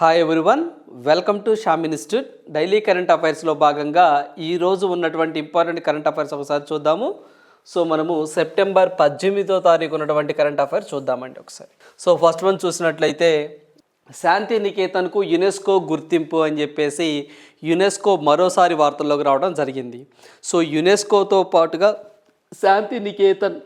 Hi everyone welcome to Sham institute daily current అఫైర్స్లో భాగంగా ఈరోజు ఉన్నటువంటి ఇంపార్టెంట్ కరెంట్ అఫైర్స్ ఒకసారి చూద్దాము. సో మనము సెప్టెంబర్ పద్దెనిమిదో తారీఖు ఉన్నటువంటి కరెంట్ అఫైర్స్ చూద్దామండి ఒకసారి. సో ఫస్ట్ వన్ చూసినట్లయితే శాంతి నికేతన్కు యునెస్కో గుర్తింపు అని చెప్పేసి యునెస్కో మరోసారి వార్తల్లోకి రావడం జరిగింది. సో యునెస్కోతో పాటుగా శాంతి నికేతన్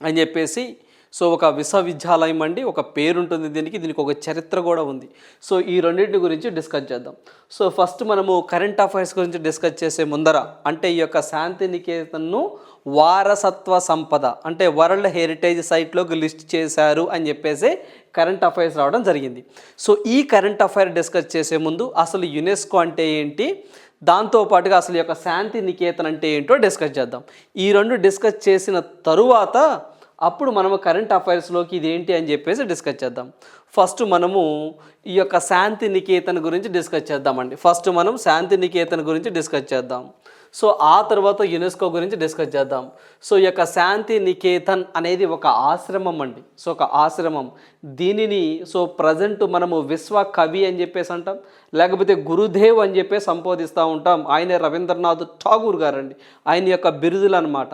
అని చెప్పేసి సో ఒక విశ్వవిద్యాలయం అండి ఒక పేరుంటుంది దీనికి దీనికి ఒక చరిత్ర కూడా ఉంది. సో ఈ రెండింటి గురించి డిస్కస్ చేద్దాం. సో ఫస్ట్ మనము కరెంట్ అఫైర్స్ గురించి డిస్కస్ చేసే ముందర అంటే ఈ యొక్క శాంతినికేతన్ను వారసత్వ సంపద అంటే వరల్డ్ హెరిటేజ్ సైట్లోకి లిస్ట్ చేశారు అని చెప్పేసి కరెంట్ అఫైర్స్ రావడం జరిగింది. సో ఈ కరెంట్ అఫైర్ డిస్కస్ చేసే ముందు అసలు యునెస్కో అంటే ఏంటి? దాంతో పాటుగా అసలు ఈ యొక్క శాంతి నికేతన్ అంటే ఏంటో డిస్కస్ చేద్దాం. ఈ రెండు డిస్కస్ చేసిన తరువాత అప్పుడు మనము కరెంట్ అఫైర్స్లోకి ఇది ఏంటి అని చెప్పేసి డిస్కస్ చేద్దాం. ఫస్ట్ మనము ఈ యొక్క శాంతి నికేతన్ గురించి డిస్కస్ చేద్దామండి. ఫస్ట్ మనం శాంతి నికేతన్ గురించి డిస్కస్ చేద్దాం. సో ఆ తర్వాత యునెస్కో గురించి డిస్కస్ చేద్దాం. సో ఈ యొక్క శాంతి నికేతన్ అనేది ఒక ఆశ్రమం అండి. సో ఒక ఆశ్రమం. దీనిని సో ప్రజెంట్ మనము విశ్వ కవి అని చెప్పేసి అంటాం. లేకపోతే గురుదేవ్ అని చెప్పేసి సంబోధిస్తూ ఉంటాం. ఆయన రవీంద్రనాథ్ ఠాగూర్ గారండి. ఆయన యొక్క బిరుదులు అనమాట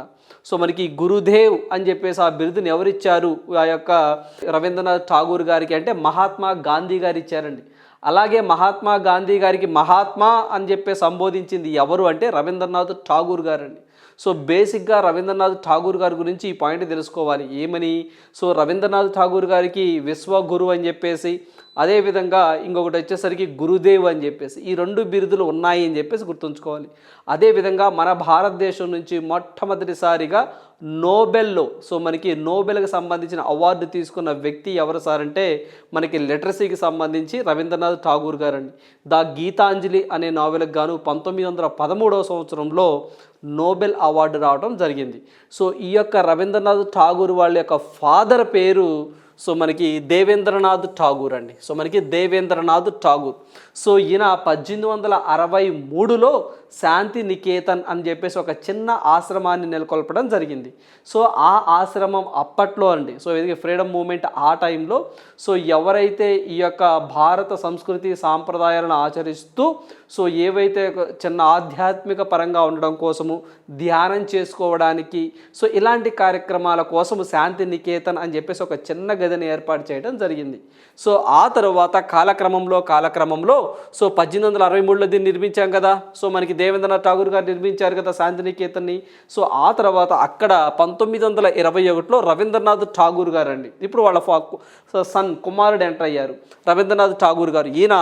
సో మనకి గురుదేవ్ అని చెప్పేసి ఆ బిరుదుని ఎవరిచ్చారు? ఆ యొక్క రవీంద్రనాథ్ ఠాగూర్ గారికి అంటే మహాత్మా గాంధీ గారు ఇచ్చారండి. అలాగే మహాత్మా గాంధీ గారికి మహాత్మా అని చెప్పి సంబోధించింది ఎవరు అంటే రవీంద్రనాథ్ ఠాగూర్ గారండి. సో బేసిక్గా రవీంద్రనాథ్ ఠాగూర్ గారి గురించి ఈ పాయింట్ తెలుసుకోవాలి. ఏమని? సో రవీంద్రనాథ్ ఠాగూర్ గారికి విశ్వగురు అని చెప్పేసి అదేవిధంగా ఇంకొకటి వచ్చేసరికి గురుదేవ్ అని చెప్పేసి ఈ రెండు బిరుదులు ఉన్నాయి అని చెప్పేసి గుర్తుంచుకోవాలి. అదేవిధంగా మన భారతదేశం నుంచి మొట్టమొదటిసారిగా నోబెల్లో సో మనకి నోబెల్కి సంబంధించిన అవార్డు తీసుకున్న వ్యక్తి ఎవరు సార్ అంటే మనకి లిటరసీకి సంబంధించి రవీంద్రనాథ్ ఠాగూర్ గారండి. ద గీతాంజలి అనే నావెల్కి గాను పంతొమ్మిది వందల పదమూడవ సంవత్సరంలో నోబెల్ అవార్డు రావడం జరిగింది. సో ఈ యొక్క రవీంద్రనాథ్ ఠాగూర్ వాళ్ళ యొక్క ఫాదర్ పేరు సో మనకి దేవేంద్రనాథ్ ఠాగూర్ అండి. సో మనకి దేవేంద్రనాథ్ ఠాగూర్. సో ఈయన పద్దెనిమిది వందల అరవై మూడులో శాంతి నికేతన్ అని చెప్పేసి ఒక చిన్న ఆశ్రమాన్ని నెలకొల్పడం జరిగింది. సో ఆ ఆశ్రమం అప్పట్లో అండి. సో ఇది ఫ్రీడమ్ మూమెంట్ ఆ టైంలో. సో ఎవరైతే ఈ యొక్క భారత సంస్కృతి సాంప్రదాయాలను ఆచరిస్తూ సో ఏవైతే ఒక చిన్న ఆధ్యాత్మిక పరంగా ఉండడం కోసము ధ్యానం చేసుకోవడానికి సో ఇలాంటి కార్యక్రమాల కోసము శాంతి నికేతన్ అని చెప్పేసి ఒక చిన్న గదిని ఏర్పాటు చేయడం జరిగింది. సో ఆ తర్వాత కాలక్రమంలో కాలక్రమంలో సో పద్దెనిమిది వందల అరవై మూడులో దీన్ని నిర్మించాం కదా. సో మనకి దేవేంద్రనాథ్ ఠాగూర్ గారు నిర్మించారు కదా శాంతినికేతన్ని. సో ఆ తర్వాత అక్కడ పంతొమ్మిది వందల ఇరవై ఒకటిలో రవీంద్రనాథ్ ఠాగూర్ గారు అండి ఇప్పుడు వాళ్ళ సన్ కుమారుడు ఎంటర్ అయ్యారు. రవీంద్రనాథ్ ఠాగూర్ గారు. ఈయన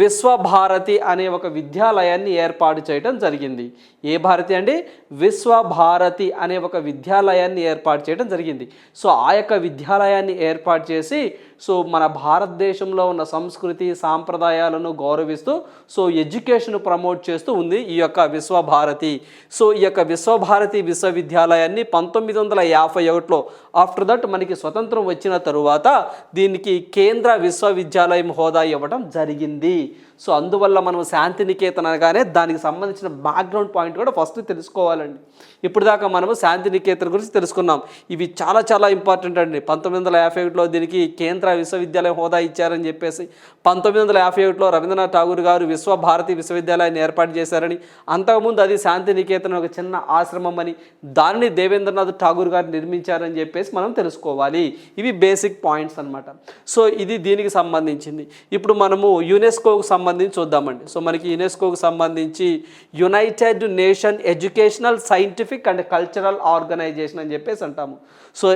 విశ్వభారతి అనే ఒక విద్యాలయాన్ని ఏర్పాటు చేయడం జరిగింది. ఏ భారతి అండి? విశ్వభారతి అనే ఒక విద్యాలయాన్ని ఏర్పాటు చేయడం జరిగింది. సో ఆ యొక్క విద్యాలయాన్ని ఏర్పాటు చేసి సో మన భారతదేశంలో ఉన్న సంస్కృతి సాంప్రదాయాలను గౌరవిస్తూ సో ఎడ్యుకేషన్ ప్రమోట్ చేస్తూ ఉంది ఈ యొక్క విశ్వభారతి. సో ఈ యొక్క విశ్వభారతి విశ్వవిద్యాలయాన్ని పంతొమ్మిది వందల యాభై ఒకటిలో ఆఫ్టర్ దట్ మనకి స్వతంత్రం వచ్చిన తరువాత దీనికి కేంద్ర విశ్వవిద్యాలయం హోదా ఇవ్వడం జరిగింది. సో అందువల్ల మనం శాంతినికేతన్ అనగానే దానికి సంబంధించిన బ్యాక్గ్రౌండ్ పాయింట్ కూడా ఫస్ట్ తెలుసుకోవాలండి. ఇప్పుడు దాకా మనము శాంతినికేతన్ గురించి తెలుసుకున్నాం. ఇవి చాలా చాలా ఇంపార్టెంట్ అండి. పంతొమ్మిది వందల యాభై ఒకటిలో దీనికి కేంద్ర విశ్వవిద్యాలయం హోదా ఇచ్చారని చెప్పేసి పంతొమ్మిది వందల యాభై ఒకటిలో రవీంద్రనాథ్ ఠాగూర్ గారు విశ్వభారతి విశ్వవిద్యాలయాన్ని ఏర్పాటు చేశారని అంతకుముందు అది శాంతినికేతన్ ఒక చిన్న ఆశ్రమం అని దానిని దేవేంద్రనాథ్ ఠాగూర్ గారు నిర్మించారని చెప్పేసి మనం తెలుసుకోవాలి. ఇవి బేసిక్ పాయింట్స్ అన్నమాట. సో ఇది దీనికి సంబంధించింది. ఇప్పుడు మనము యునెస్కోకు సంబంధించి చూద్దామండి. సో మనకి యునెస్కోకు సంబంధించి United Nation Educational Scientific and Cultural Organization అని చెప్పేసి అంటాము. సో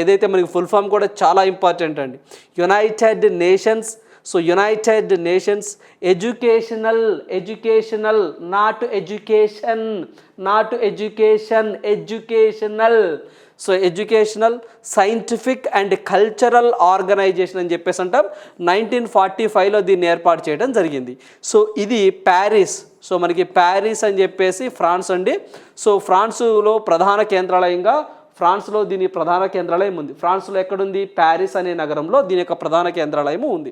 ఏదైతే మనకి ఫుల్ ఫామ్ కూడా చాలా ఇంపార్టెంట్ అండి. United Nations so United Nations educational educational not education not education educational so educational scientific and cultural organization అని చెప్పేసి అంటాం. నైన్టీన్ ఫార్టీ ఫైవ్లో దీన్ని ఏర్పాటు చేయడం జరిగింది. సో ఇది ప్యారిస్. సో మనకి ప్యారిస్ అని చెప్పేసి ఫ్రాన్స్ అండి. సో ఫ్రాన్సులో ప్రధాన కేంద్రాలయంగా ఫ్రాన్స్లో దీని ప్రధాన కేంద్రాలయం ఉంది. ఫ్రాన్స్లో ఎక్కడుంది? ప్యారిస్ అనే నగరంలో దీని యొక్క ప్రధాన కేంద్రాలయం ఉంది.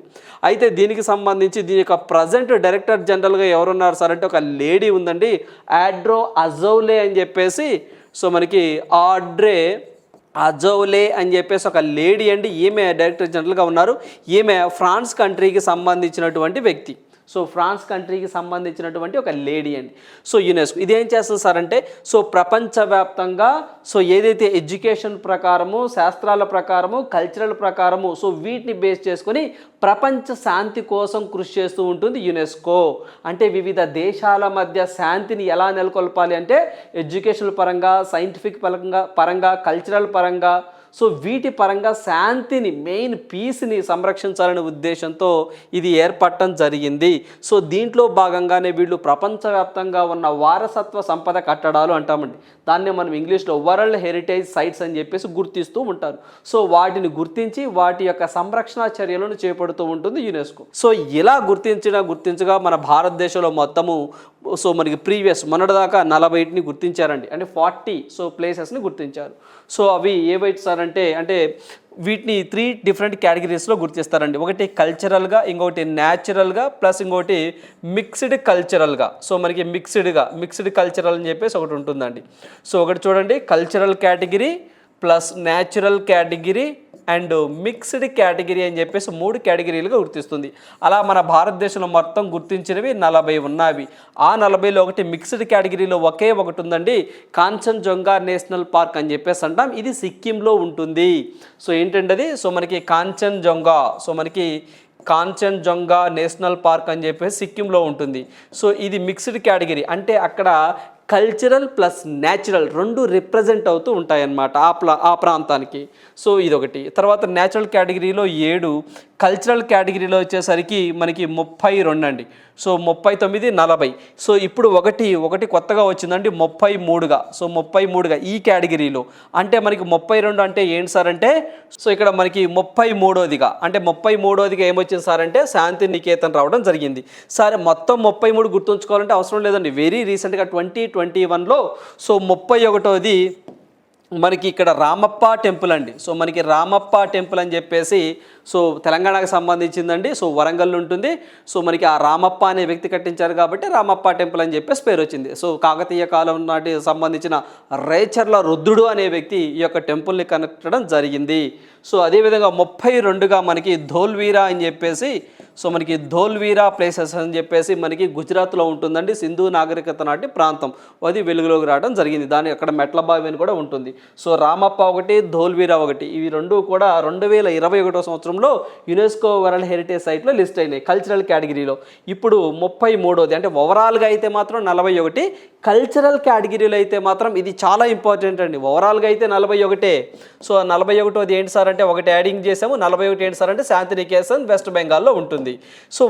అయితే దీనికి సంబంధించి దీని యొక్క ప్రజెంట్ డైరెక్టర్ జనరల్గా ఎవరున్నారు సార్ అంటే ఒక లేడీ ఉందండి. ఆడ్రో అజౌలే అని చెప్పేసి సో మనకి ఆడ్రే అజౌలే అని చెప్పేసి ఒక లేడీ అండి ఈమె డైరెక్టర్ జనరల్గా ఉన్నారు. ఈమె ఫ్రాన్స్ కంట్రీకి సంబంధించినటువంటి వ్యక్తి. సో ఫ్రాన్స్ కంట్రీకి సంబంధించినటువంటి ఒక లేడీ అండి. సో యునెస్కో ఇది ఏం చేస్తుంది సార్ అంటే సో ప్రపంచవ్యాప్తంగా సో ఏదైతే ఎడ్యుకేషన్ ప్రకారము శాస్త్రాల ప్రకారము కల్చరల్ ప్రకారము సో వీటిని బేస్ చేసుకొని ప్రపంచ శాంతి కోసం కృషి చేస్తూ ఉంటుంది యునెస్కో. అంటే వివిధ దేశాల మధ్య శాంతిని ఎలా నెలకొల్పాలి అంటే ఎడ్యుకేషన్ పరంగా సైంటిఫిక్ పరంగా పరంగా కల్చరల్ పరంగా సో వీటి పరంగా శాంతిని మెయిన్ పీస్ని సంరక్షించాలనే ఉద్దేశంతో ఇది ఏర్పడటం జరిగింది. సో దీంట్లో భాగంగానే వీళ్ళు ప్రపంచవ్యాప్తంగా ఉన్న వారసత్వ సంపద కట్టడాలు అంటామండి. దాన్ని మనం ఇంగ్లీష్లో వరల్డ్ హెరిటేజ్ సైట్స్ అని చెప్పేసి గుర్తిస్తూ ఉంటారు. సో వాటిని గుర్తించి వాటి యొక్క సంరక్షణ చర్యలను చేపడుతూ ఉంటుంది యునెస్కో. సో ఇలా గుర్తించిన గుర్తించగా మన భారతదేశంలో మొత్తము సో మనకి ప్రీవియస్ మొన్నటిదాకా నలభైటిని గుర్తించారండి. అంటే ఫార్టీ సో ప్లేసెస్ని గుర్తించారు. సో అవి ఏవైతే సార్ అంటే అంటే వీటిని త్రీ డిఫరెంట్ కేటగిరీస్లో గుర్తిస్తారండి ఒకటి కల్చరల్గా ఇంకొకటి న్యాచురల్గా ప్లస్ ఇంకొకటి మిక్స్డ్ కల్చరల్గా సో మనకి మిక్స్డ్గా మిక్స్డ్ కల్చరల్ అని చెప్పేసి ఒకటి ఉంటుందండి. సో ఒకటి చూడండి. Cultural category plus natural category and mixed category అని చెప్పేసి మూడు కేటగిరీలుగా గుర్తిస్తుంది. అలా మన భారతదేశంలో మొత్తం గుర్తించినవి నలభై ఉన్నవి. ఆ నలభైలో ఒకటి మిక్స్డ్ కేటగిరీలో ఒకే ఒకటి ఉందండి. కాంచన్జంగా నేషనల్ పార్క్ అని చెప్పేసి అంటాం. ఇది సిక్కింలో ఉంటుంది. సో ఏంటంటే అది సో మనకి కాంచన్జంగా సో మనకి కాంచన్జంగా నేషనల్ పార్క్ అని చెప్పేసి సిక్కింలో ఉంటుంది. సో ఇది మిక్స్డ్ కేటగిరీ. అంటే అక్కడ కల్చరల్ ప్లస్ న్యాచురల్ రెండు రిప్రజెంట్ అవుతూ ఉంటాయన్నమాట ఆ ప్లా ఆ ప్రాంతానికి. సో ఇదొకటి. తర్వాత న్యాచురల్ కేటగిరీలో ఏడు కల్చరల్ కేటగిరీలో వచ్చేసరికి మనకి ముప్పై రెండు అండి. సో ముప్పై తొమ్మిది నలభై. సో ఇప్పుడు ఒకటి ఒకటి కొత్తగా వచ్చిందండి ముప్పై మూడుగా. సో ముప్పై మూడుగా ఈ కేటగిరీలో. అంటే మనకి ముప్పై రెండు అంటే ఏంటి సార్ అంటే సో ఇక్కడ మనకి ముప్పై మూడోదిగా. అంటే ముప్పై మూడోదిగా ఏమొచ్చింది సార్ అంటే శాంతి నికేతన్ రావడం జరిగింది. సరే మొత్తం ముప్పై మూడు గుర్తుంచుకోవాలంటే అవసరం లేదండి. వెరీ రీసెంట్గా ట్వంటీ ట్వంటీ వన్లో. సో ముప్పై ఒకటోది మనకి ఇక్కడ రామప్ప టెంపుల్ అండి. సో మనకి రామప్ప టెంపుల్ అని చెప్పేసి సో తెలంగాణకు సంబంధించిందండి. సో వరంగల్ ఉంటుంది. సో మనకి ఆ రామప్ప అనే వ్యక్తి కట్టించారు కాబట్టి రామప్ప టెంపుల్ అని చెప్పేసి పేరు వచ్చింది. సో కాకతీయ కాలం నాటి సంబంధించిన రేచర్ల రుద్రుడు అనే వ్యక్తి ఈ యొక్క టెంపుల్ని కనెక్టడం జరిగింది. సో అదేవిధంగా ముప్పై రెండుగా మనకి ధోల్వీరా అని చెప్పేసి సో మనకి ధోల్వీరా ప్లేసెస్ అని చెప్పేసి మనకి గుజరాత్లో ఉంటుందండి. సింధు నాగరికత నాటి ప్రాంతం. అది వెలుగులోకి రావడం జరిగింది. దాని అక్కడ మెట్ల బావి అని కూడా ఉంటుంది. సో రామప్ప ఒకటి ధోల్వీరా ఒకటి. ఇవి రెండు కూడా రెండు వేల ఇరవై ఒకటో సంవత్సరంలో యునెస్కో వరల్డ్ హెరిటేజ్ సైట్లో లిస్ట్ అయినాయి కల్చరల్ కేటగిరీలో ఇప్పుడు ముప్పై మూడోది అంటే ఓవరాల్గా అయితే మాత్రం నలభై ఒకటి కల్చరల్ కేటగిరీలో అయితే మాత్రం ఇది చాలా ఇంపార్టెంట్ అండి. ఓవరాల్గా అయితే నలభై ఒకటే. సో నలభై ఒకటోది ఏంటి సార్ అంటే ఒకటి యాడింగ్ చేసాము నలభై ఒకటి ఏంటి సార్ అంటే శాంతినికేతన్ వెస్ట్ బెంగాల్లో ఉంటుంది. సో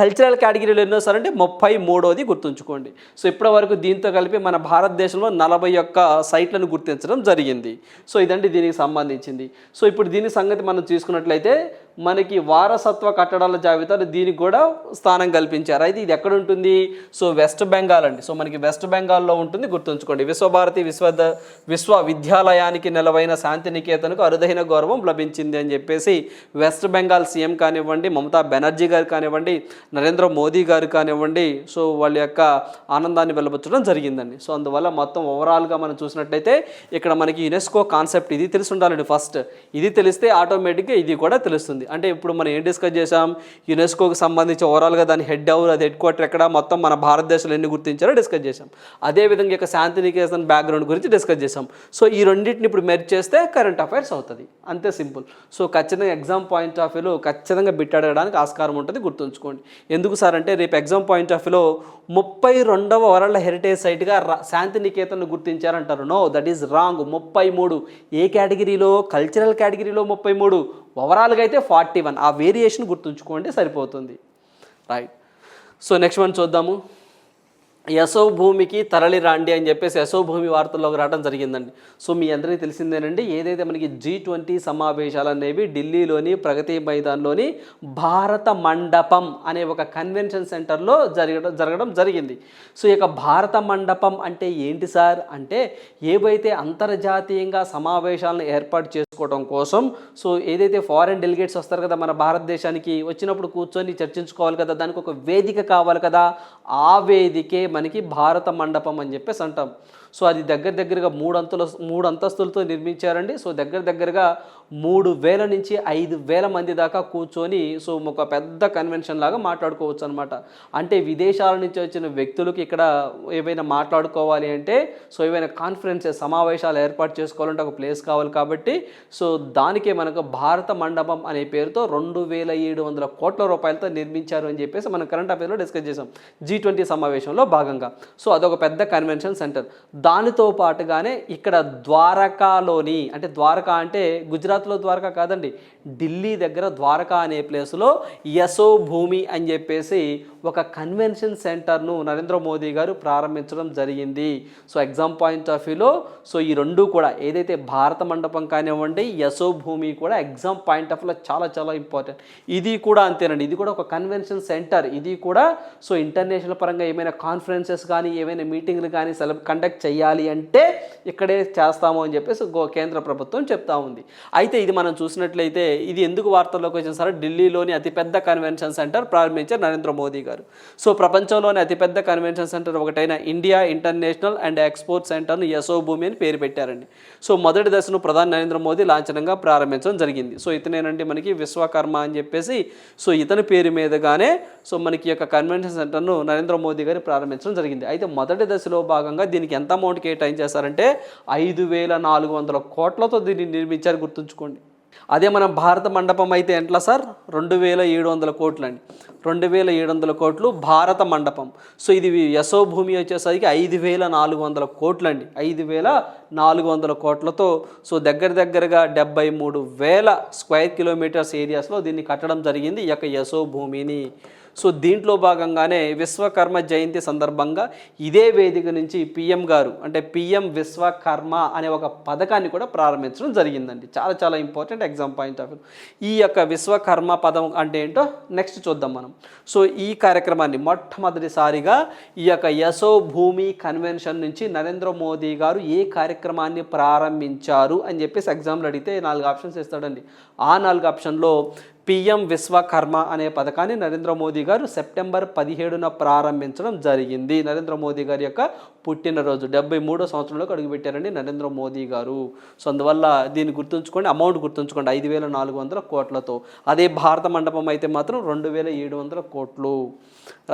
కల్చరల్ కేటగిరీలో ఎన్నో సార్ అంటే ముప్పై మూడోది గుర్తుంచుకోండి. సో ఇప్పటి వరకు దీంతో కలిపి మన భారతదేశంలో నలభై ఒక్క సైట్లను గుర్తించడం జరిగింది. సో ఇదండి దీనికి సంబంధించింది. సో ఇప్పుడు దీని సంగతి మనం తీసుకున్నట్లయితే de మనకి వారసత్వ కట్టడాల జాబితాలో దీనికి కూడా స్థానం కల్పించారు. అయితే ఇది ఎక్కడ ఉంటుంది? సో వెస్ట్ బెంగాల్ అండి. సో మనకి వెస్ట్ బెంగాల్లో ఉంటుంది. గుర్తుంచుకోండి. విశ్వభారతి విశ్వ విశ్వవిద్యాలయానికి నెలవైన శాంతినికేతన్కు అరుదైన గౌరవం లభించింది అని చెప్పేసి వెస్ట్ బెంగాల్ సీఎం కానివ్వండి మమతా బెనర్జీ గారు కానివ్వండి నరేంద్ర మోదీ గారు కానివ్వండి సో వాళ్ళ యొక్క ఆనందాన్ని వెలబుచ్చడం జరిగిందండి. సో అందువల్ల మొత్తం ఓవరాల్గా మనం చూసినట్లయితే ఇక్కడ మనకి యునెస్కో కాన్సెప్ట్ ఇది తెలిసి ఉండాలండి ఫస్ట్. ఇది తెలిస్తే ఆటోమేటిక్గా ఇది కూడా తెలుస్తుంది. అంటే ఇప్పుడు మనం ఏం డిస్కస్ చేసాం యునెస్కోకి సంబంధించి ఓవరాల్గా దాని హెడ్ ఎవరు అది హెడ్ క్వార్టర్ ఎక్కడ మొత్తం మన భారతదేశంలో ఎన్ని గుర్తించారో డిస్కస్ చేసాం అదేవిధంగా యొక్క శాంతినికేతన్ బ్యాక్గ్రౌండ్ గురించి డిస్కస్ చేసాం సో ఈ రెండింటిని ఇప్పుడు మెర్జ్ చేస్తే కరెంట్ అఫైర్స్ అవుతుంది. అంతే సింపుల్ సో ఖచ్చితంగా ఎగ్జామ్ పాయింట్ ఆఫ్ వ్యూలో ఖచ్చితంగా బిట్ అడగడానికి ఆస్కారం ఉంటుంది గుర్తుంచుకోండి. ఎందుకు సార్ అంటే రేపు ఎగ్జామ్ పాయింట్ ఆఫ్ వ్యూలో ముప్పై రెండవ వరల్డ్ హెరిటేజ్ సైట్గా రా- శాంతినికేతన్ గుర్తించారంటారు. నో దట్ ఈస్ రాంగ్ ముప్పై మూడు. ఏ కేటగిరీలో కల్చరల్ కేటగిరీలో ముప్పై మూడు. ఓవరాల్గా అయితే ఫార్టీ వన్. ఆ వేరియేషన్ గుర్తుంచుకోండి సరిపోతుంది. రైట్. సో నెక్స్ట్ వన్ చూద్దాము. యశో భూమికి తరలి రాండి అని చెప్పేసి యశో భూమి వార్తల్లోకి రావడం జరిగిందండి. సో మీ అందరికీ తెలిసిందేనండి ఏదైతే మనకి జీ ట్వంటీ సమావేశాలు అనేవి ఢిల్లీలోని ప్రగతి మైదాన్లోని భారత మండపం అనే ఒక కన్వెన్షన్ సెంటర్లో జరగడం జరగడం జరిగింది. సో ఇక భారత మండపం అంటే ఏంటి సార్? అంటే ఏవైతే అంతర్జాతీయంగా సమావేశాలను ఏర్పాటు చేసుకోవడం కోసం సో ఏదైతే ఫారెన్ డెలిగేట్స్ వస్తారు కదా మన భారతదేశానికి వచ్చినప్పుడు కూర్చొని చర్చించుకోవాలి కదా దానికి ఒక వేదిక కావాలి కదా ఆ వేదికే మనకి భారత మండపం అని చెప్పేసి అంటాం. సో అది దగ్గర దగ్గరగా మూడు అంతుల మూడు అంతస్తులతో నిర్మించారండి. సో దగ్గర దగ్గరగా మూడు వేల నుంచి ఐదు వేల మంది దాకా కూర్చొని సో ఒక పెద్ద కన్వెన్షన్ లాగా మాట్లాడుకోవచ్చు అనమాట అంటే విదేశాల నుంచి వచ్చిన వ్యక్తులకు ఇక్కడ ఏవైనా మాట్లాడుకోవాలి అంటే సో ఏవైనా కాన్ఫరెన్సెస్ సమావేశాలు ఏర్పాటు చేసుకోవాలంటే ఒక ప్లేస్ కావాలి కాబట్టి సో దానికే మనకు భారత మండపం అనే పేరుతో రెండు వేల ఏడు వందల కోట్ల రూపాయలతో నిర్మించారు అని చెప్పేసి మనం కరెంట్ అఫేర్లో డిస్కస్ చేసాం జీ ట్వంటీ సమావేశంలో భాగంగా. సో అదొక పెద్ద కన్వెన్షన్ సెంటర్ దానితో పాటుగానే ఇక్కడ ద్వారకాలోని అంటే ద్వారకా అంటే గుజరాత్లో ద్వారకా కాదండి ఢిల్లీ దగ్గర ద్వారకా అనే ప్లేస్లో యశో భూమి అని చెప్పేసి ఒక కన్వెన్షన్ సెంటర్ను నరేంద్ర మోదీ గారు ప్రారంభించడం జరిగింది. సో ఎగ్జామ్ పాయింట్ ఆఫ్ వ్యూలో సో ఈ రెండు కూడా ఏదైతే భారత మండపం కానివ్వండి యశో భూమి కూడా ఎగ్జామ్ పాయింట్ ఆఫ్ వ్యూలో చాలా చాలా ఇంపార్టెంట్. ఇది కూడా అంతేనండి ఇది కూడా ఒక కన్వెన్షన్ సెంటర్. ఇది కూడా సో ఇంటర్నేషనల్ పరంగా ఏమైనా కాన్ఫరెన్సెస్ కానీ ఏమైనా మీటింగ్లు కానీ సెలబ్ కండక్ట్ చేయాలి అంటే ఇక్కడే చేస్తాము అని చెప్పేసి గో కేంద్ర ప్రభుత్వం చెప్తా ఉంది. అయితే ఇది మనం చూసినట్లయితే ఇది ఎందుకు వార్తల్లోకి వచ్చిన సరే? ఢిల్లీలోని అతిపెద్ద కన్వెన్షన్ సెంటర్ ప్రారంభించారు నరేంద్ర మోదీ గారు. సో ప్రపంచంలోని అతిపెద్ద కన్వెన్షన్ సెంటర్ ఒకటైన ఇండియా ఇంటర్నేషనల్ అండ్ ఎక్స్పోర్ట్ సెంటర్ను యశో భూమి అని పేరు పెట్టారండి. సో మొదటి దశను ప్రధాని నరేంద్ర మోదీ లాంఛనంగా ప్రారంభించడం జరిగింది. సో ఇతనేనండి మనకి విశ్వకర్మ అని చెప్పేసి సో ఇతని పేరు మీదుగానే సో మనకి యొక్క కన్వెన్షన్ సెంటర్ను నరేంద్ర మోదీ గారు ప్రారంభించడం జరిగింది. అయితే మొదటి దశలో భాగంగా దీనికి ఎంత అమౌంట్ కేటాయించేశారంటే ఐదు వేల నాలుగు వందల కోట్లతో దీన్ని నిర్మించారు గుర్తుంచుకోండి. అదే మన భారత మండపం అయితే ఎట్లా సార్? రెండు వేల ఏడు వందల కోట్లు అండి రెండు వేల ఏడు వందల కోట్లు భారత మండపం. సో ఇది యశో భూమి వచ్చేసరికి ఐదు వేల నాలుగు వందల కోట్లు అండి ఐదు వేల నాలుగు వందల కోట్లతో సో దగ్గర దగ్గరగా డెబ్బై మూడు వేల స్క్వేర్ కిలోమీటర్స్ ఏరియాస్లో దీన్ని కట్టడం జరిగింది ఈ యొక్క యశో భూమిని సో దీంట్లో భాగంగానే విశ్వకర్మ జయంతి సందర్భంగా ఇదే వేదిక నుంచి పిఎం గారు అంటే పిఎం విశ్వకర్మ అనే ఒక పథకాన్ని కూడా ప్రారంభించడం జరిగిందండి. చాలా చాలా important exam point of view. ఈ యొక్క విశ్వకర్మ పదం అంటే ఏంటో నెక్స్ట్ చూద్దాం మనం. సో ఈ కార్యక్రమాన్ని మొట్టమొదటిసారిగా ఈ యొక్క యశో భూమి కన్వెన్షన్ నుంచి నరేంద్ర మోదీ గారు ఏ కార్యక్రమాన్ని ప్రారంభించారు అని చెప్పేసి ఎగ్జామ్లు అడిగితే నాలుగు ఆప్షన్స్ ఇస్తాడండి. ఆ నాలుగు ఆప్షన్లో పిఎం విశ్వకర్మ అనే పథకాన్ని నరేంద్ర మోదీ గారు సెప్టెంబర్ పదిహేడున ప్రారంభించడం జరిగింది. నరేంద్ర మోదీ గారి యొక్క పుట్టినరోజు డెబ్బై మూడో సంవత్సరంలో అడుగుపెట్టారండి నరేంద్ర మోదీ గారు. సో అందువల్ల దీన్ని గుర్తుంచుకోండి అమౌంట్ గుర్తుంచుకోండి ఐదు వేల నాలుగు వందల కోట్లతో. అదే భారత మండపం అయితే మాత్రం రెండు వేల ఏడు వందల కోట్లు.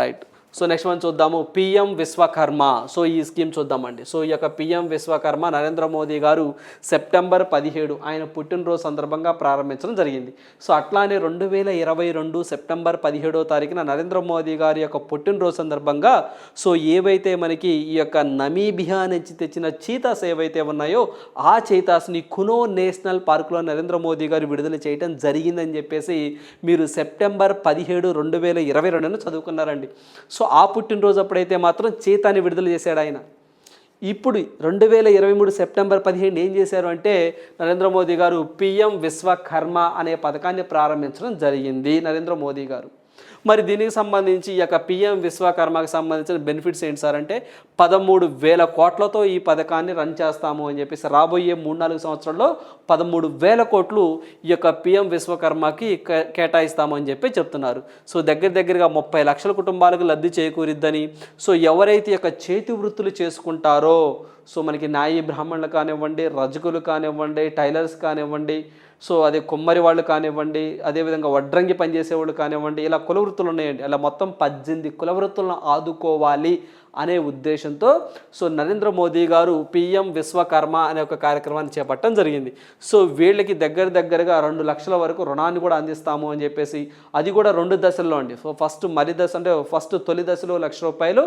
రైట్. సో నెక్స్ట్ మనం చూద్దాము పిఎం విశ్వకర్మ. సో ఈ స్కీమ్ చూద్దామండి. సో ఈ యొక్క పిఎం విశ్వకర్మ నరేంద్ర మోదీ గారు సెప్టెంబర్ పదిహేడు ఆయన పుట్టినరోజు సందర్భంగా ప్రారంభించడం జరిగింది. సో అట్లానే రెండు వేల ఇరవై రెండు సెప్టెంబర్ పదిహేడో తారీఖున నరేంద్ర మోదీ గారి యొక్క పుట్టినరోజు సందర్భంగా సో ఏవైతే మనకి ఈ యొక్క నమీబియా నుంచి తెచ్చిన చీతాస్ ఏవైతే ఉన్నాయో ఆ చీతాస్ని కునో నేషనల్ పార్కులో నరేంద్ర మోదీ గారు విడుదల చేయడం జరిగిందని చెప్పేసి మీరు సెప్టెంబర్ పదిహేడు రెండు వేల ఇరవై రెండున చదువుకున్నారండి. సో ఆ పుట్టినరోజు అప్పుడైతే మాత్రం చీతాన్ని విడుదల చేశాడు ఆయన. ఇప్పుడు రెండు వేల ఇరవై మూడు సెప్టెంబర్ పదిహేను ఏం చేశారు అంటే నరేంద్ర మోదీ గారు పిఎం విశ్వకర్మ అనే పథకాన్ని ప్రారంభించడం జరిగింది నరేంద్ర మోదీ గారు. మరి దీనికి సంబంధించి ఈ యొక్క పిఎం విశ్వకర్మకు సంబంధించిన బెనిఫిట్స్ ఏంటి సార్ అంటే పదమూడు వేల కోట్లతో ఈ పథకాన్ని రన్ చేస్తాము అని చెప్పేసి రాబోయే మూడు నాలుగు సంవత్సరాల్లో పదమూడు వేల కోట్లు ఈ యొక్క పిఎం విశ్వకర్మకి కే- కేటాయిస్తాము అని చెప్పి చెప్తున్నారు. సో దగ్గర దగ్గరగా ముప్పై లక్షల కుటుంబాలకు లబ్ధి చేకూరిద్దని. సో ఎవరైతే యొక్క చేతి వృత్తులు చేసుకుంటారో సో మనకి నాయి బ్రాహ్మణులు కానివ్వండి రజకులు కానివ్వండి టైలర్స్ కానివ్వండి సో అదే కుమ్మరి వాళ్ళు కానివ్వండి అదేవిధంగా వడ్రంగి పనిచేసేవాళ్ళు కానివ్వండి ఇలా కుల వృత్తులు ఉన్నాయండి. అలా మొత్తం పద్దెనిమిది కుల వృత్తులను ఆదుకోవాలి. అనే ఉద్దేశంతో సో నరేంద్ర మోదీ గారు పిఎం విశ్వకర్మ అనే ఒక కార్యక్రమాన్ని చేపట్టడం జరిగింది. సో వీళ్ళకి దగ్గర దగ్గరగా రెండు లక్షల వరకు రుణాన్ని కూడా అందిస్తాము అని చెప్పేసి అది కూడా రెండు దశల్లో అండి. సో ఫస్ట్ మలి దశ అంటే ఫస్ట్ తొలి దశలో లక్ష రూపాయలు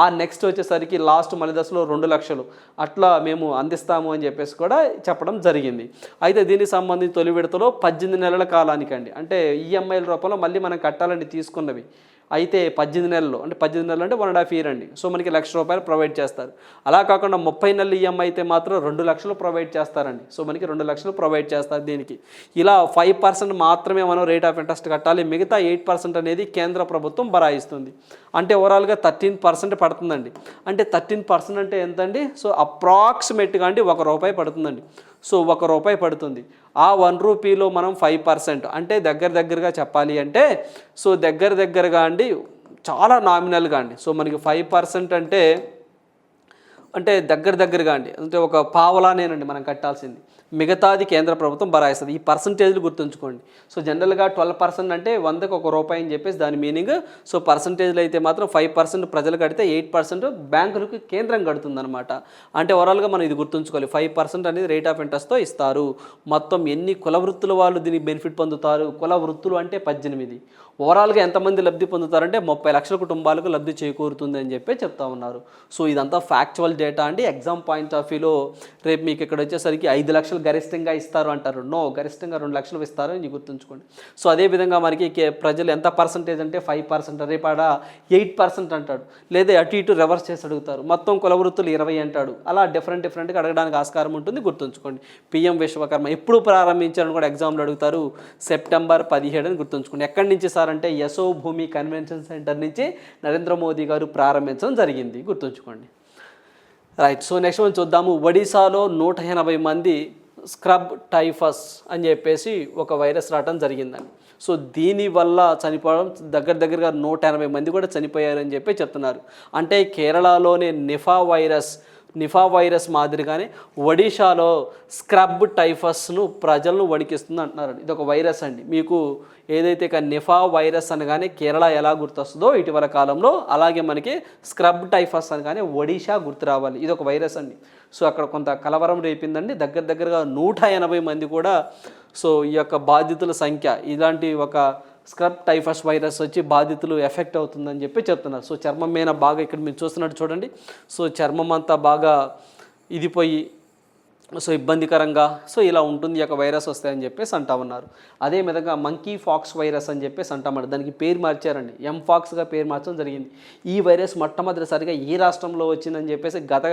ఆ నెక్స్ట్ వచ్చేసరికి లాస్ట్ మలి దశలో రెండు లక్షలు. అట్లా మేము అందిస్తాము అని చెప్పేసి కూడా చెప్పడం జరిగింది. అయితే దీనికి సంబంధించి తొలి విడతలో పద్దెనిమిది నెలల కాలానికండి. అంటే ఈఎంఐల రూపంలో మళ్ళీ మనం కట్టాలండి తీసుకున్నవి. అయితే పద్దెనిమిది నెలలు అంటే పద్దెనిమిది నెలలు అంటే వన్ అండ్ హాఫ్ ఇయర్ అండి. సో మనకి లక్ష రూపాయలు ప్రొవైడ్ చేస్తారు. అలా కాకుండా ముప్పై నెలలు ఈఎంఐ అయితే మాత్రం రెండు లక్షలు ప్రొవైడ్ చేస్తారండి. సో మనకి రెండు లక్షలు ప్రొవైడ్ చేస్తారు దీనికి. ఇలా ఫైవ్ పర్సెంట్ మాత్రమే మనం రేట్ ఆఫ్ ఇంట్రెస్ట్ కట్టాలి. మిగతా ఎయిట్ పర్సెంట్ అనేది కేంద్ర ప్రభుత్వం బరాయిస్తుంది. అంటే ఓవరాల్గా థర్టీన్ పర్సెంట్ పడుతుందండి. అంటే థర్టీన్ పర్సెంట్ అంటే ఎంతండి? సో అప్రాక్సిమేట్గా అండి ఒక రూపాయి పడుతుందండి. సో ఒక రూపాయి పడుతుంది. ఆ వన్ రూపీలో మనం ఫైవ్ పర్సెంట్ అంటే దగ్గర దగ్గరగా చెప్పాలి అంటే సో దగ్గర దగ్గరగా అండి చాలా నామినల్గా అండి. సో మనకి ఫైవ్ పర్సెంట్ అంటే అంటే దగ్గర దగ్గరగా అండి. అంటే ఒక పావలానేనండి మనం కట్టాల్సింది. మిగతాది కేంద్ర ప్రభుత్వం భరాయిస్తుంది ఈ పర్సంటేజ్లు గుర్తుంచుకోండి. సో జనరల్గా ట్వెల్వ్ పర్సెంట్ అంటే వందకు ఒక రూపాయి అని చెప్పేసి దాని మీనింగ్. సో పర్సంటేజ్లు అయితే మాత్రం ఫైవ్ పర్సెంట్ ప్రజలు కడితే ఎయిట్ పర్సెంట్ బ్యాంకులకు కేంద్రం కడుతుందన్నమాట. అంటే ఓవరాల్గా మనం ఇది గుర్తుంచుకోవాలి. ఫైవ్ పర్సెంట్ అనేది రేట్ ఆఫ్ ఇంట్రెస్ట్తో ఇస్తారు. మొత్తం ఎన్ని కుల వృత్తుల వాళ్ళు దీనికి బెనిఫిట్ పొందుతారు? కుల వృత్తులు అంటే పద్దెనిమిది. ఓవరాల్గా ఎంతమంది లబ్ధి పొందుతారంటే ముప్పై లక్షల కుటుంబాలకు లబ్ధి చేకూరుతుంది అని చెప్పి చెప్తా ఉన్నారు. సో ఇదంతా ఫ్యాక్చువల్ డేటా అండి. ఎగ్జామ్ పాయింట్ ఆఫ్ వ్యూలో రేపు మీకు ఇక్కడ వచ్చేసరికి ఐదు లక్షలు గరిష్టంగా ఇస్తారు అంటారు. నో గరిష్టంగా రెండు లక్షలు ఇస్తారు అని గుర్తుంచుకోండి. సో అదేవిధంగా మనకి ప్రజలు ఎంత పర్సంటేజ్ అంటే ఫైవ్ పర్సెంట్ రేపాడ ఎయిట్ పర్సెంట్ అంటాడు. లేదా అటు ఇటు రివర్స్ చేసి అడుగుతారు. మొత్తం కుల వృత్తులు ఇరవై అంటాడు. అలా డిఫరెంట్ డిఫరెంట్గా అడగడానికి ఆస్కారం ఉంటుంది గుర్తుంచుకోండి. పిఎం విశ్వకర్మ ఎప్పుడు ప్రారంభించారని కూడా ఎగ్జామ్లో అడుగుతారు. సెప్టెంబర్ పదిహేడు అని గుర్తుంచుకోండి. ఎక్కడి నుంచి సార్ అంటే యశో భూమి కన్వెన్షన్ సెంటర్ నుంచి నరేంద్ర మోదీ గారు ప్రారంభించడం జరిగింది. గుర్తుంచుకోండి. రైట్ సో నెక్స్ట్ మనం చూద్దాము. ఒడిశాలో నూట ఎనభై మంది స్క్రబ్ టైఫస్ అని చెప్పేసి ఒక వైరస్ రావడం జరిగిందని సో దీనివల్ల చనిపోవడం దగ్గర దగ్గరగా నూట ఎనభై మంది కూడా చనిపోయారని చెప్పి చెప్తున్నారు. అంటే కేరళలోనే నిఫా వైరస్ నిఫా వైరస్ మాదిరిగానే ఒడిషాలో స్క్రబ్ టైఫస్ను ప్రజలను వణికిస్తుంది అంటున్నారు ఇది ఒక వైరస్ అండి. మీకు ఏదైతే ఇక నిఫా వైరస్ అనగానే కేరళ ఎలా గుర్తొస్తుందో ఇటీవల కాలంలో అలాగే మనకి స్క్రబ్ టైఫస్ అనగానే ఒడిషా గుర్తు రావాలి. ఇది ఒక వైరస్ అండి. సో అక్కడ కొంత కలవరం రేపిందండి. దగ్గర దగ్గరగా నూట ఎనభై మంది కూడా సో ఈ యొక్క బాధితుల సంఖ్య ఇలాంటి ఒక స్క్రబ్ టైఫస్ వైరస్ వచ్చి బాధితులు ఎఫెక్ట్ అవుతుందని చెప్పి చెప్తున్నారు. సో చర్మం మీద బాగా ఇక్కడ మీరు చూస్తున్నట్టు చూడండి. సో చర్మం అంతా బాగా ఇదిపోయి సో ఇబ్బందికరంగా సో ఇలా ఉంటుంది ఈ యొక్క వైరస్ వస్తాయని చెప్పేసి అంటా ఉన్నారు. అదే విధంగా మంకీ ఫాక్స్ వైరస్ అని చెప్పేసి అంటామన్నారు దానికి పేరు మార్చారండి. ఎం ఫాక్స్గా పేరు మార్చడం జరిగింది. ఈ వైరస్ మొట్టమొదటిసారిగా ఏ రాష్ట్రంలో వచ్చిందని చెప్పేసి గత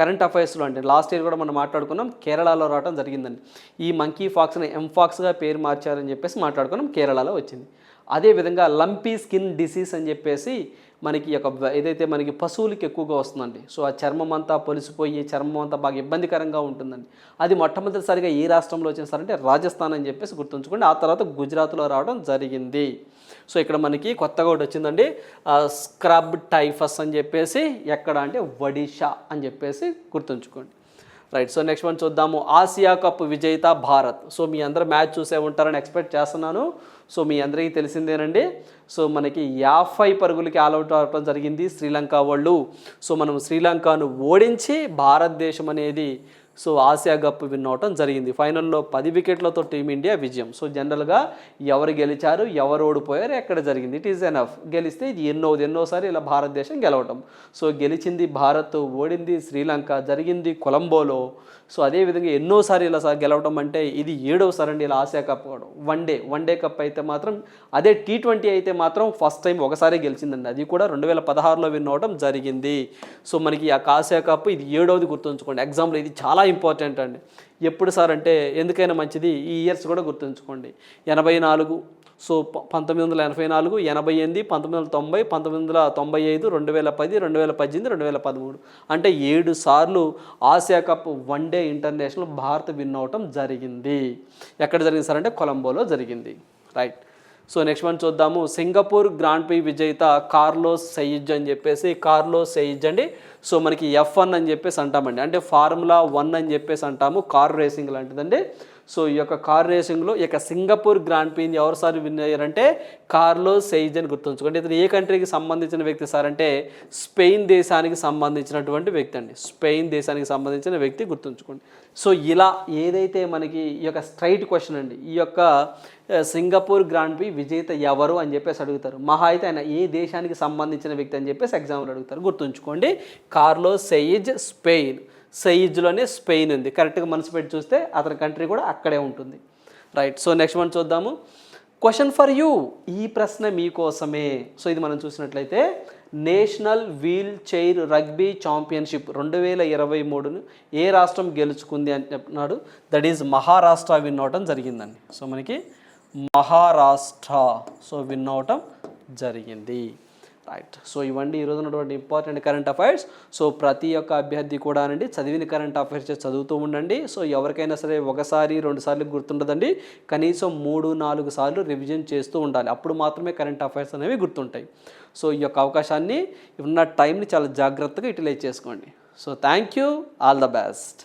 కరెంట్ అఫైర్స్లో అంటే లాస్ట్ ఇయర్ కూడా మనం మాట్లాడుకున్నాం కేరళలో రావడం జరిగిందండి. ఈ మంకీ ఫాక్స్ని ఎం ఫాక్స్గా పేరు మార్చారని చెప్పేసి మాట్లాడుకున్నాం కేరళలో వచ్చింది. అదేవిధంగా లంపీ స్కిన్ డిసీజ్ అని చెప్పేసి మనకి యొక్క ఏదైతే మనకి పశువులకి ఎక్కువగా వస్తుందండి సో ఆ చర్మం అంతా పొలిసిపోయి చర్మం అంతా బాగా ఇబ్బందికరంగా ఉంటుందండి. అది మొట్టమొదటిసారిగా ఏ రాష్ట్రంలో వచ్చిన సరే అంటే రాజస్థాన్ అని చెప్పేసి గుర్తుంచుకోండి. ఆ తర్వాత గుజరాత్లో రావడం జరిగింది. సో ఇక్కడ మనకి కొత్తగా ఒకటి వచ్చిందండి స్క్రబ్ టైఫస్ అని చెప్పేసి ఎక్కడ అంటే ఒడిషా అని చెప్పేసి గుర్తుంచుకోండి. రైట్ సో నెక్స్ట్ వన్ చూద్దాము. ఆసియా కప్ విజేత భారత్. సో మీ అందరూ మ్యాచ్ చూసే ఉంటారని ఎక్స్పెక్ట్ చేస్తున్నాను. సో మీ అందరికీ తెలిసిందేనండి. సో మనకి యాభై పరుగులకి ఆల్అౌట్ అవడం జరిగింది శ్రీలంక వాళ్ళు. సో మనం శ్రీలంకను ఓడించి భారతదేశం అనేది సో ఆసియా కప్ విన్ అవటం జరిగింది. ఫైనల్లో పది వికెట్లతో టీమిండియా విజయం. సో జనరల్గా ఎవరు గెలిచారు ఎవరు ఓడిపోయారు ఎక్కడ జరిగింది? ఇట్ ఈస్ ఎనఫ్ గెలిస్తే ఇది ఎన్నోది ఎన్నోసారి ఇలా భారతదేశం గెలవటం. సో గెలిచింది భారత్ ఓడింది శ్రీలంక జరిగింది కొలంబోలో. సో అదేవిధంగా ఎన్నోసారి ఇలా గెలవడం గెలవటం అంటే ఇది ఏడవసారి అండి ఇలా Asia cup one day one day cup అయితే మాత్రం అదే టీ ట్వంటీ అయితే మాత్రం ఫస్ట్ టైం ఒకసారి గెలిచిందండి. అది కూడా రెండు వేల పదహారులో విన్ అవడం జరిగింది. సో మనకి ఆ ఆసియా కప్ ఇది ఏడవది గుర్తుంచుకోండి. ఎగ్జాంపుల్ ఇది చాలా ఇంపార్టెంట్ అండి. ఎప్పుడు సార్ అంటే ఎందుకైనా మంచిది ఈ ఇయర్స్ కూడా గుర్తుంచుకోండి. ఎనభై నాలుగు సో పంతొమ్మిది వందల ఎనభై నాలుగు ఎనభై ఎనిమిది పంతొమ్మిది వందల తొంభై పంతొమ్మిది వందల తొంభై ఐదు రెండు వేల పది రెండు వేల పద్దెనిమిది రెండు వేల పదమూడు. అంటే ఏడు సార్లు Asia cup one day international Bharat win అవటం జరిగింది. ఎక్కడ జరిగింది సార్ అంటే కొలంబోలో జరిగింది. రైట్. సో నెక్స్ట్ వన్ చూద్దాము. సింగపూర్ గ్రాండ్ ప్రీ విజేత కార్లోస్ సెయిజ్ అని చెప్పేసి కార్లోస్ సెయిజ్ అండి. సో మనకి ఎఫ్ వన్ అని చెప్పేసి అంటామండి. అంటే ఫార్ములా వన్ అని చెప్పేసి అంటాము. Car racing లాంటిదండి. సో ఈ యొక్క కార్ రేసింగ్లో ఈ యొక్క సింగపూర్ గ్రాండ్ ప్రీని ఎవరు సార్ విన్ అయ్యారంటే కార్లో సెయిజ్ అని గుర్తుంచుకోండి. ఇతను ఏ కంట్రీకి సంబంధించిన వ్యక్తి సార్ అంటే స్పెయిన్ దేశానికి సంబంధించినటువంటి వ్యక్తి అండి. స్పెయిన్ దేశానికి సంబంధించిన వ్యక్తి గుర్తుంచుకోండి. సో ఇలా ఏదైతే మనకి ఈ యొక్క స్ట్రైట్ క్వశ్చన్ అండి ఈ యొక్క సింగపూర్ గ్రాండ్ ప్రీ విజేత ఎవరు అని చెప్పేసి అడుగుతారు. మహా అయితే ఆయన ఏ దేశానికి సంబంధించిన వ్యక్తి అని చెప్పేసి ఎగ్జామ్లో అడుగుతారు. గుర్తుంచుకోండి కార్లో సెయిజ్ స్పెయిన్. సెయిజ్లోనే స్పెయిన్ ఉంది. కరెక్ట్గా మనసు పెట్టి చూస్తే అతని కంట్రీ కూడా అక్కడే ఉంటుంది. రైట్ సో నెక్స్ట్ మనం చూద్దాము. క్వశ్చన్ ఫర్ యూ ఈ ప్రశ్న మీకోసమే. సో ఇది మనం చూసినట్లయితే national wheelchair rugby championship రెండు వేల ఇరవై మూడును ఏ రాష్ట్రం గెలుచుకుంది అని చెప్తున్నాడు దట్ ఈజ్ మహారాష్ట్ర విన్ అవటం జరిగిందండి. సో మనకి మహారాష్ట్ర. సో విన్ అవటం జరిగింది. రైట్ సో ఇవన్నీ ఈరోజు ఉన్నటువంటి ఇంపార్టెంట్ కరెంట్ అఫైర్స్ సో ప్రతి ఒక్క అభ్యర్థి కూడా అండి చదివిన కరెంట్ అఫైర్స్ చదువుతూ ఉండండి. సో ఎవరికైనా సరే ఒకసారి రెండు సార్లు గుర్తుండదండి. కనీసం మూడు నాలుగు సార్లు రివిజన్ చేస్తూ ఉండాలి. అప్పుడు మాత్రమే కరెంట్ అఫైర్స్ అనేవి గుర్తుంటాయి. సో ఈ యొక్క అవకాశాన్ని ఉన్న టైంని చాలా జాగ్రత్తగా యూటిలైజ్ చేసుకోండి. So thank you all the best